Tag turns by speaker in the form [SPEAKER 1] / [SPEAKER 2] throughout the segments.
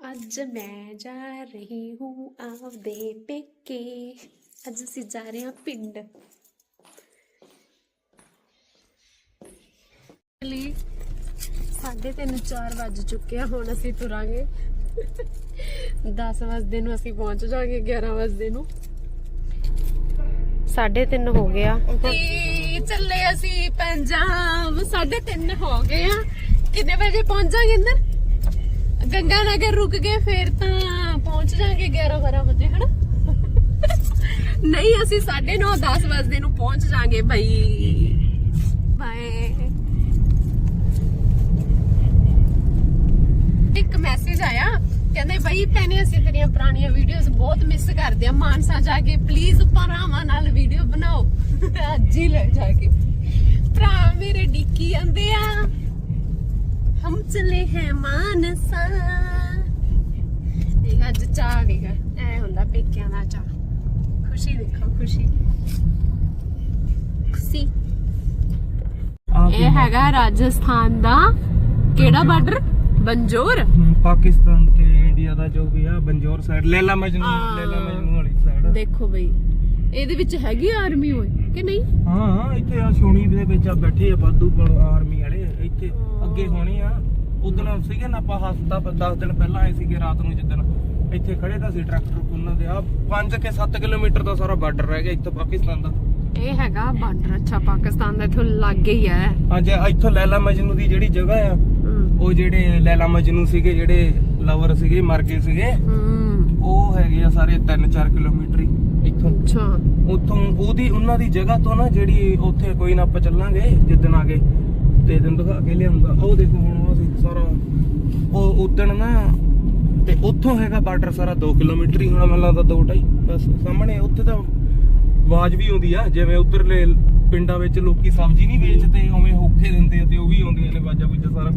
[SPEAKER 1] ਅੱਜ ਮੈਂ ਜਾ ਰਹੀ ਹੂੰ ਆਪਦੇ ਪੇਕੇ। ਅੱਜ ਅਸੀਂ ਜਾ ਰਹੇ ਹਾਂ ਪਿੰਡ। ਲਈ ਸਾਢੇ ਤਿੰਨ ਚਾਰ ਵੱਜ ਚੁੱਕੇ ਆ ਹੁਣ ਅਸੀਂ ਤੁਰਾਂਗੇ। 10 ਵਜੇ ਨੂੰ ਅਸੀਂ ਪਹੁੰਚ ਜਾਾਂਗੇ 11 ਵਜੇ ਨੂੰ। ਸਾਢੇ ਤਿੰਨ ਹੋ ਗਿਆ ਤੇ ਚੱਲੇ ਅਸੀਂ ਪੰਜਾਬ। ਸਾਢੇ ਤਿੰਨ ਹੋ ਗਏ ਆ। ਕਿੰਨੇ ਵਜੇ ਪਹੁੰਚਾਂਗੇ ਇੰਦਰ ਗੰਗਾ ਨਗਰ ਰੁਕ ਗਏ, ਫੇਰ ਤਾਂ ਪਹੁੰਚ ਜਾਾਂਗੇ 11 12 ਵਜੇ, ਹਨਾ? ਨਹੀਂ, ਅਸੀਂ 9:30 10 ਵਜੇ ਨੂੰ ਪਹੁੰਚ ਜਾਾਂਗੇ ਬਈ। ਬਾਏ। ਇੱਕ ਮੈਸੇਜ ਆਇਆ, ਕਹਿੰਦੇ ਬਈ ਭੈਣੇ, ਅਸੀਂ ਤੇਰੀਆਂ ਪੁਰਾਣੀਆਂ ਵੀਡੀਓਜ਼ ਬਹੁਤ ਮਿਸ ਕਰਦੇ ਆ। ਮਾਨਸਾ ਜਾ ਕੇ ਪਲੀਜ਼ ਭਰਾਵਾਂ ਨਾਲ ਵੀਡੀਓ ਬਣਾਓ। ਅੱਜ ਹੀ ਲੈ ਜਾ ਕੇ। ਭਰਾ ਮੇਰੇ ਡਿੱਕੀ ਆਂਦੇ ਆ। ਹਮ ਚਲੇ ਹੈ ਮਾਨਸਾ ਇਹ ਅੱਜ ਚਾਹ ਵੀਗਾ ਐ ਹੁੰਦਾ ਪੇਕਿਆਂ ਦਾ ਚਾਹ ਖੁਸ਼ੀ ਦੇਖੋ ਖੁਸ਼ੀ ਖੁਸ਼ੀ ਇਹ ਹੈਗਾ ਰਾਜਸਥਾਨ ਦਾ ਕਿਹੜਾ ਬਾਰਡਰ ਬੰਜੋਰ
[SPEAKER 2] ਪਾਕਿਸਤਾਨ ਤੇ ਇੰਡੀਆ ਦਾ ਜੋ ਵੀ ਆ ਬੰਜੋਰ ਸਾਈਡ ਲੈਲਾ ਮਜਨੂ
[SPEAKER 1] ਹਾਂ।
[SPEAKER 2] ਲੈਲਾ ਮਜਨੂ ਵਾਲੀ ਸਾਈਡ
[SPEAKER 1] ਦੇਖੋ ਬਈ ਇਹਦੇ ਵਿੱਚ ਹੈਗੀ ਆਰਮੀ ਹੋਏ ਕਿ ਨਹੀਂ
[SPEAKER 2] ਹਾਂ ਹਾਂ ਇੱਥੇ ਆ ਸੋਣੀ ਦੇ ਵਿੱਚ ਆ ਬੈਠੇ ਆ ਬਾਦੂ ਆਰਮੀ ਵਾਲੇ ਇੱਥੇ ਅੱਗੇ ਹੋਣੇ ਆ। ਉਦੋਂ ਸੀਗੇ ਨਾ ਆਪਾਂ ਹਫਤਾ 10 ਦਿਨ ਪਹਿਲਾਂ ਆਏ ਸੀਗੇ ਰਾਤ ਨੂੰ ਜਿੱਦਣ। ਇੱਥੇ ਖੜੇ ਤਾਂ ਸੀ ਟਰੈਕਟਰ ਉਹਨਾਂ ਦੇ। ਆ 5 ਕੇ 7 ਕਿਲੋਮੀਟਰ ਦਾ ਸਾਰਾ ਬਾਰਡਰ ਰਹਿ ਗਿਆ ਇੱਥੇ ਪਾਕਿਸਤਾਨ ਦਾ।
[SPEAKER 1] ਇਹ ਹੈਗਾ ਬਾਰਡਰ ਅੱਛਾ ਪਾਕਿਸਤਾਨ ਦਾ ਇਥੋਂ ਲੱਗੇ ਹੀ ਹੈ
[SPEAKER 2] ਅੱਜ ਇੱਥੋਂ ਲੈਲਾ ਮਜਨੂ ਦੀ ਜਿਹੜੀ ਜਗ੍ਹਾ ਆ ਉਹ ਜਿਹੜੇ ਲੈਲਾ ਮਜਨੂ ਸੀਗੇ ਜਿਹੜੇ ਲਵਰ ਸੀਗੇ ਮਰ ਗਏ ਸੀਗੇ। ਉਹ ਹੈਗੇ ਆ ਸਾਰੇ 3-4 ਕਿਲੋਮੀਟਰ ਹੀ ਇੱਥੋਂ।
[SPEAKER 1] ਅੱਛਾ।
[SPEAKER 2] ਉੱਥੋਂ ਉਹਦੀ ਉਹਨਾਂ ਦੀ ਜਗ੍ਹਾ ਤੋਂ ਨਾ ਜਿਹੜੀ ਉੱਥੇ ਕੋਈ ਨਾ ਆਪਾਂ ਚੱਲਾਂਗੇ ਜਿੱਦਣ ਆ ਗਏ ਦਿਨ ਦਿਖਾ ਕੇ ਲਿਆਉਂਗਾ। ਉਹ ਦੇਖੋ ਹੁਣ ਅਸੀਂ ਸਾਰਾ ਉਹ ਉਦਣ ਨਾ ਤੇ ਉੱਥੋਂ ਹੈਗਾ ਬਾਰਡਰ ਸਾਰਾ 2 ਕਿਲੋਮੀਟਰ ਹੀ ਹੋਣਾ ਮੈਨੂੰ ਲੱਗਦਾ ਦੋ ਢਾਈ। ਬਸ ਸਾਹਮਣੇ ਉੱਥੇ ਤਾਂ ਆਵਾਜ਼ ਵੀ ਆਉਂਦੀ ਆ, ਜਿਵੇਂ ਉਧਰਲੇ ਪਿੰਡਾਂ ਵਿੱਚ ਲੋਕੀ ਸਬਜ਼ੀ ਨਹੀਂ ਵੇਚਦੇ, ਉਵੇਂ ਹੋਖੇ ਦਿੰਦੇ ਤੇ ਉਹ ਵੀ ਆਉਂਦੀਆਂ ਨੇ ਬਾਜਾ ਬੁੱਜਾ ਸਾਰਾ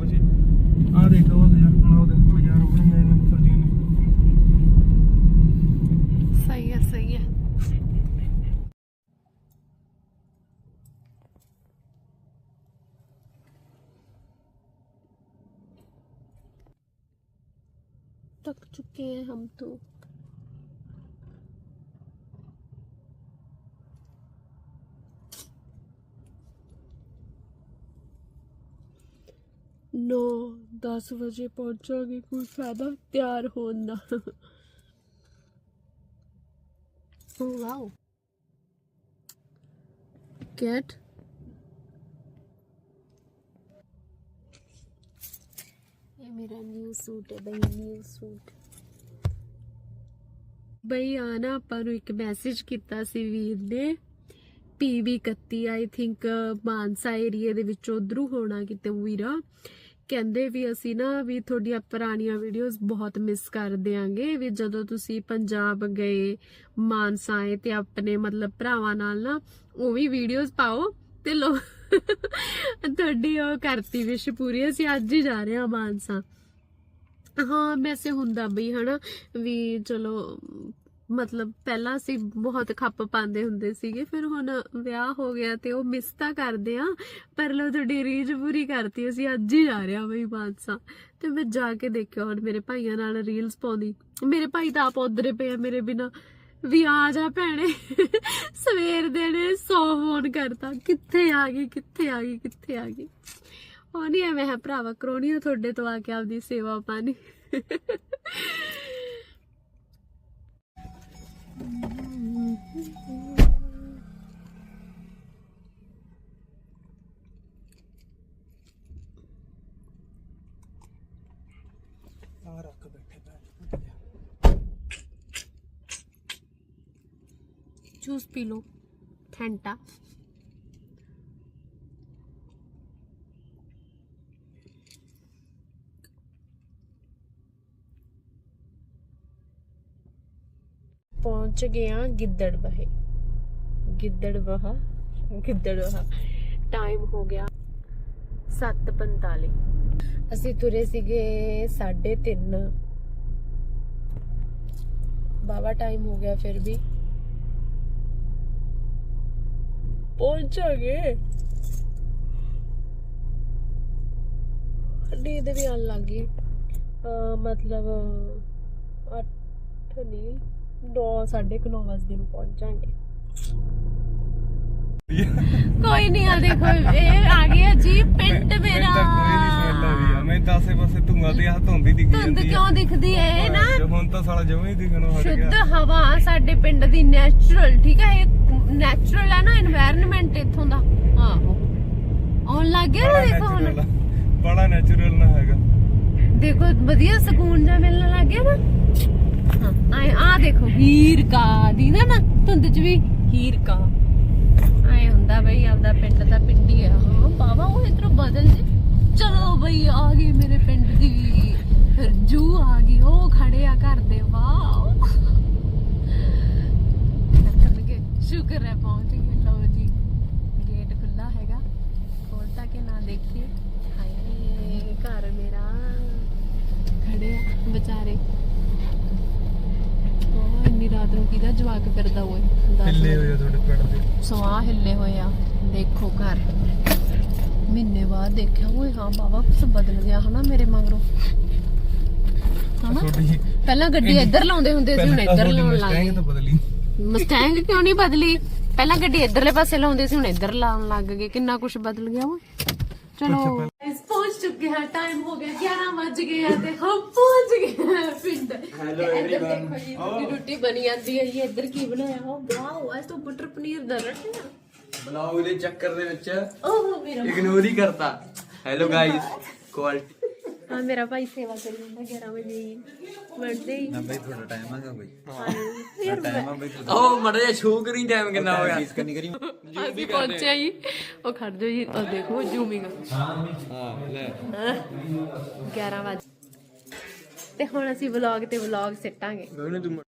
[SPEAKER 1] थक चुके हैं हम तो। नौ दस बजे पहुंचोगे कोई फ़ायदा तैयार होना। oh, wow cat wow. Cat. ਇਹ ਮੇਰਾ ਬਈ ਨਿਊ ਸੂਟ ਬਈ, ਆ ਨਾ ਆਪਾਂ ਨੂੰ ਇੱਕ ਮੈਸੇਜ ਕੀਤਾ ਸੀ ਵੀਰ ਨੇ PV 31 I think Mansa area ਦੇ ਵਿੱਚ ਉਧਰੋਂ ਹੋਣਾ ਕਿਤੇ ਵੀਰਾ ਕਹਿੰਦੇ ਵੀ ਅਸੀਂ ਨਾ ਵੀ ਤੁਹਾਡੀਆਂ ਪੁਰਾਣੀਆਂ ਵੀਡੀਓਜ਼ ਬਹੁਤ ਮਿਸ ਕਰ ਦਿਆਂਗੇ ਵੀ ਜਦੋਂ ਤੁਸੀਂ ਪੰਜਾਬ ਗਏ, ਮਾਨਸਾ ਆਏ ਤੇ ਆਪਣੇ ਮਤਲਬ ਭਰਾਵਾਂ ਨਾਲ ਨਾ ਉਹ ਵੀ ਵੀਡੀਓਜ਼ ਪਾਓ ਤੇ ਲੋ ਤੁਹਾਡੀ ਉਹ ਕਰਤੀ ਵਿਸ਼ ਪੂਰੀ, ਅਸੀਂ ਅੱਜ ਹੀ ਜਾ ਰਹੇ ਹਾਂ ਮਾਨਸਾ। ਹਾਂ, ਵੈਸੇ ਹੁੰਦਾ ਬਈ, ਹਨਾ, ਵੀ ਚਲੋ, ਮਤਲਬ ਪਹਿਲਾਂ ਅਸੀਂ ਬਹੁਤ ਖੱਪ ਪਾਉਂਦੇ ਹੁੰਦੇ ਸੀਗੇ, ਫਿਰ ਹੁਣ ਵਿਆਹ ਹੋ ਗਿਆ ਤੇ ਉਹ ਮਿਸ ਤਾਂ ਕਰਦੇ ਆ ਪਰ ਲੋ ਤੁਹਾਡੀ ਰੀਝ ਪੂਰੀ ਕਰਤੀ, ਅਸੀਂ ਅੱਜ ਹੀ ਜਾ ਰਹੇ ਹਾਂ ਬਈ ਮਾਨਸਾ। ਤੇ ਮੈਂ ਜਾ ਕੇ ਦੇਖਿਆ ਹੁਣ ਮੇਰੇ ਭਾਈਆਂ ਨਾਲ ਰੀਲਸ ਪਾਉਂਦੀ। ਮੇਰੇ ਭਾਈ ਤਾਂ ਆਪ ਉਧਰੇ ਪਏ ਆ ਮੇਰੇ ਬਿਨਾ। ਵੀ ਆ ਜਾ ਭੈਣੇ। ਸਵੇਰ ਦੇ ਨੇ 100 ਫੋਨ ਕਰਤਾ। ਕਿੱਥੇ ਆ ਗਈ, ਕਿੱਥੇ ਆ ਗਈ, ਕਿੱਥੇ ਆ ਗਈ। ਉਹ ਨਹੀਂ ਐਵੇਂ ਹੈ ਭਰਾਵਾ ਕਰੋਨੀ ਆ ਤੁਹਾਡੇ ਤੋਂ ਆ ਕੇ ਆਪਦੀ ਸੇਵਾ ਪਾਣੀ।
[SPEAKER 2] ਆ ਰੱਖ ਬੈਠੇ ਪੈ
[SPEAKER 1] ਜੂਸ ਪੀ ਲਓ ਫੈਂਟਾ ਪਹੁੰਚ ਗਏ ਆ ਗਿੱਦੜ ਬਹੇ ਗਿੱਦੜ ਬਹਾ ਗਿੱਦੜ ਬਹਾ ਟਾਈਮ ਹੋ ਗਿਆ 7:45 ਅਸੀਂ ਤੁਰੇ ਸੀਗੇ 3:30 ਬਾਵਾ ਟਾਈਮ ਹੋ ਗਿਆ ਫਿਰ ਵੀ। ਪਹੁੰਚਾਂਗੇ। ਨੀਂਦ ਵੀ ਆਉਣ ਲੱਗ ਗਈ। ਮਤਲਬ 8 ਨਹੀਂ 9 9:30 ਵਜੇ ਨੂੰ ਪਹੁੰਚਾਂਗੇ। ਕੋਈ ਨਹੀਂ ਆ ਦੇਖੋ ਇਹ ਆ ਗਿਆ ਜੀ ਪਿੰਡ ਮੇਰਾ।
[SPEAKER 2] ਲੈ ਵੀ ਯਾਰ ਮੈਂ ਦਾਸੇ ਪਾਸੇ ਧੂਆਂ ਤੇ ਆ ਧੁੰਦ ਹੀ ਦਿਖੀ
[SPEAKER 1] ਧੁੰਦ ਕਿਉਂ ਦਿਖਦੀ ਹੈ ਇਹ ਨਾ
[SPEAKER 2] ਹੁਣ ਤਾਂ ਸਾਲਾ ਜਮੇ ਹੀ ਦਿਖਣੋਂ ਹਟ ਗਿਆ।
[SPEAKER 1] ਸ਼ੁੱਧ ਹਵਾ ਸਾਡੇ ਪਿੰਡ ਦੀ ਨੈਚੁਰਲ ਠੀਕ ਹੈ ਇਹ ਨੈਚੁਰਲ ਹੈ ਨਾ এনवायरमेंट ਇੱਥੋਂ ਦਾ। ਆਹੋ। ਆਉਣ ਲੱਗ ਨਾ ਦੇਖੋ ਹੁਣ।
[SPEAKER 2] ਬੜਾ ਨੈਚੁਰਲ ਨਾ ਹੈਗਾ।
[SPEAKER 1] ਦੇਖੋ ਵਧੀਆ ਸਕੂਨ ਜਿਹਾ ਮਿਲਣ ਲੱਗ ਗਿਆ ਨਾ। ਹਾਂ ਆ ਦੇਖੋ ਹੀਰ ਕਾ ਦੀ ਨਾ ਨਾ ਧੁੰਦ ਚ ਵੀ ਹੀਰ ਕਾ ਆਏ ਹੁੰਦਾ ਬਈ ਆਪਦਾ ਪਿੰਡ ਦਾ ਪਿੰਡੀ ਆ। ਹਾਂ ਬਾਵਾ ਉਹ ਇਧਰੋਂ ਬਦਲ ਜੇ। ਚਲੋ ਬਈ ਆ ਗਈ ਮੇਰੇ ਪਿੰਡ ਦੀ। ਫਿਰ ਜੂ ਆ ਗਈ ਉਹ ਖੜੇ ਆ ਘਰ ਦੇ ਵਾਓ। ਸ਼ੁਕਰ ਹੈ ਪਹੁੰਚ ਗਏ ਲਓ ਜੀ ਗੇਟ ਖੁੱਲਾ ਹੈਗਾ। ਖੋਲਤਾ ਕਿ ਨਾ ਦੇਖੀਏ। ਹਾਏ ਘਰ ਮੇਰਾ ਖੜੇ ਆ ਵਿਚਾਰੇ। ਉਹ ਇੰਨੀ ਰਾਤ ਨੂੰ ਕਿਹਦਾ ਜਵਾਕ ਫਿਰਦਾ ਦੱਸ।
[SPEAKER 2] ਹਿੱਲੇ ਹੋਏ ਤੁਹਾਡੇ ਪਿੰਡ ਦੇ।
[SPEAKER 1] ਸਵਾਹ ਹਿੱਲੇ ਹੋਏ ਆ। ਦੇਖੋ ਘਰ। ਬਾਅਦ ਦੇਖਿਆ ਓਏ ਹਾਂ ਬਾਬਾ ਕੁਛ ਬਦਲ ਗਿਆ ਹਨਾ ਮੇਰੇ ਮਗਰੋਂ ਹਨਾ
[SPEAKER 2] ਤੁਹਾਡੀ
[SPEAKER 1] ਪਹਿਲਾਂ ਗੱਡੀ ਇੱਧਰ ਲਾਉਂਦੇ ਹੁੰਦੇ ਸੀ ਹੁਣ ਇੱਧਰ ਲਾਉਣ ਲੱਗ ਗਏ
[SPEAKER 2] ਤਾਂ ਬਦਲੀ
[SPEAKER 1] ਮਸਟੈਂਗ ਕਿਉਂ ਨਹੀਂ ਬਦਲੀ ਪਹਿਲਾਂ ਗੱਡੀ ਇੱਧਰਲੇ ਪਾਸੇ ਲਾਉਂਦੇ ਸੀ ਹੁਣ ਇੱਧਰ ਲਾਉਣ ਲੱਗ ਗਏ ਕਿੰਨਾ ਕੁਝ ਬਦਲ ਗਿਆ ਓਏ ਚਲੋ ਇਸ ਪਹੁੰਚ ਚੁੱਕੇ ਹਾਂ ਟਾਈਮ ਹੋ ਗਿਆ 11 ਵਜ ਗਏ ਆ ਤੇ ਹਮ ਪਹੁੰਚ ਗਏ ਹਾਂ ਪਿੰਡ ਹੈਲੋ एवरीवन ਰੋਟੀ ਬਣੀ ਜਾਂਦੀ ਹੈ ਜੀ ਇੱਧਰ ਕੀ ਬਣਾਇਆ ਹੋ ਵਾਓ ਅੱਜ ਤਾਂ ਬਟਰ ਪਨੀਰ ਦਾ ਰੱਟਿਆ
[SPEAKER 3] ਬਲੌਗ ਦੇ ਚੱਕਰ ਦੇ ਵਿੱਚ।
[SPEAKER 1] ਮੇਰਾ
[SPEAKER 3] ਇਗਨੋਰ ਹੀ ਕਰਤਾ। ਹੈਲੋ ਗਾਇਸ ਕੁਆਲਿਟੀ
[SPEAKER 1] ਹਾਂ ਮੇਰਾ ਭਾਈ ਸੇਵਾ ਕਰੀ ਜਾਂਦਾ 11 ਵਜੇ। ਵੜਦੇ ਹੀ।
[SPEAKER 4] ਬਈ ਤੁਹਾਡਾ ਟਾਈਮ ਹੈਗਾ ਬਈ।
[SPEAKER 1] ਯਾਰ
[SPEAKER 4] ਟਾਈਮ ਆ ਬਈ
[SPEAKER 3] ਓ ਮੜਾ ਜਿਹਾ ਸ਼ੂ ਕਰੀ ਟਾਈਮ ਕਿੰਨਾ ਹੋ ਗਿਆ।
[SPEAKER 4] ਫੀਸ ਕਰਨੀ ਕਰੀ।
[SPEAKER 1] ਅਸੀਂ ਪਹੁੰਚਿਆ ਜੀ ਉਹ ਖੜ ਜਾਓ ਜੀ ਉਹ ਦੇਖੋ ਜ਼ੂਮਿੰਗ
[SPEAKER 3] ਹਾਂ ਲੈ।
[SPEAKER 1] 11 ਵਜੇ ਤੇ ਹੁਣ ਅਸੀਂ ਵਲੌਗ ਤੇ ਵਲੌਗ ਸਿੱਟਾਂਗੇ।